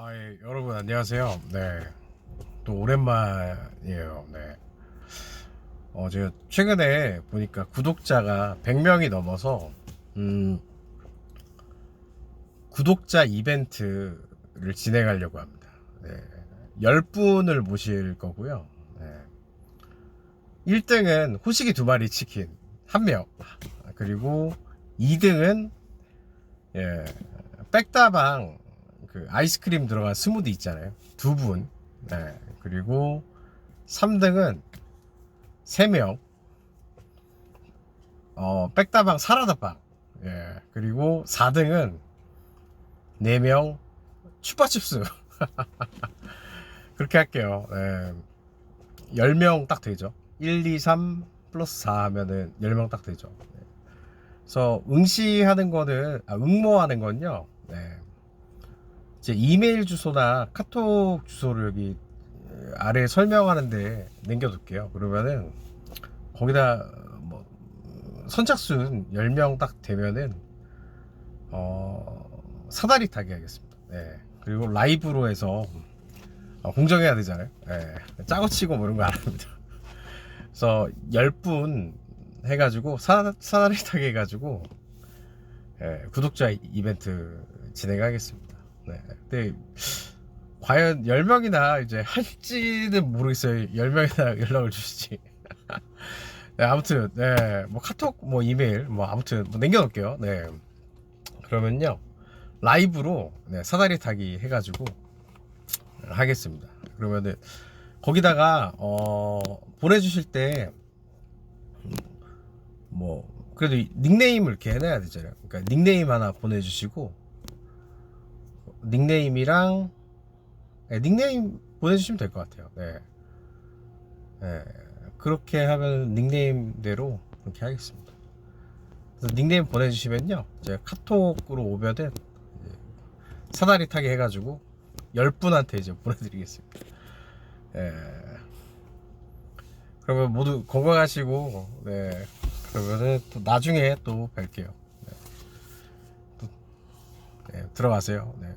아, 예, 여러분 안녕하세요. 네. 또 오랜만이에요. 네. 어, 제가 최근에 보니까 구독자가 100명이 넘어서 음, 구독자 이벤트를 진행하려고 합니다. 네. 10분을 모실 거고요. 네. 1등은 호식이 두 마리 치킨 한 명. 그리고 2등은 예, 백다방 그 아이스크림 들어간 스무디 있잖아요. 두 분. 네. 그리고 3등은 3명. 어, 백다방 사라다빵. 예. 그리고 4등은 4명 추파춥스. 그렇게 할게요. 예. 10명 딱 되죠. 1, 2, 3 플러스 4 하면은 10명 딱 되죠. 네. 그래서 응시하는 거는, 아, 응모하는 건요. 네. 제 이메일 주소나 카톡 주소를 여기 아래 설명하는데 남겨둘게요. 그러면은 거기다 뭐 선착순 10명 딱 되면은 어 사다리 타기 하겠습니다. 네. 그리고 라이브로 해서 어, 공정해야 되잖아요. 네. 짜고 치고 뭐 이런 거 안 합니다. 그래서 10분 해가지고 사, 사다리 타기 해가지고 예, 구독자 이벤트 진행하겠습니다. 네. 근데 과연 10명이나 이제 할지는 모르겠어요. 10명이나 연락을 주시지. 네, 아무튼 네. 뭐 카톡 뭐 이메일 뭐 아무튼 뭐 남겨 놓을게요. 네. 그러면요. 라이브로 네, 사다리 타기 해 가지고 하겠습니다. 그러면은 거기다가 어 보내 주실 때 뭐 그래도 이 닉네임을 이렇게 해놔야 되잖아요. 그러니까 닉네임 하나 보내주시고 닉네임이랑 네, 닉네임 보내주시면 될 것 같아요. 네. 네. 그렇게 하면 닉네임대로 그렇게 하겠습니다. 그래서 닉네임 보내주시면요. 제가 카톡으로 오면은 사다리 타기 해가지고 10분한테 이제 보내드리겠습니다. 예. 그러면 모두 건강하시고, 네. 그러면은 또 나중에 또 뵐게요. 네. 또, 네, 들어가세요. 네.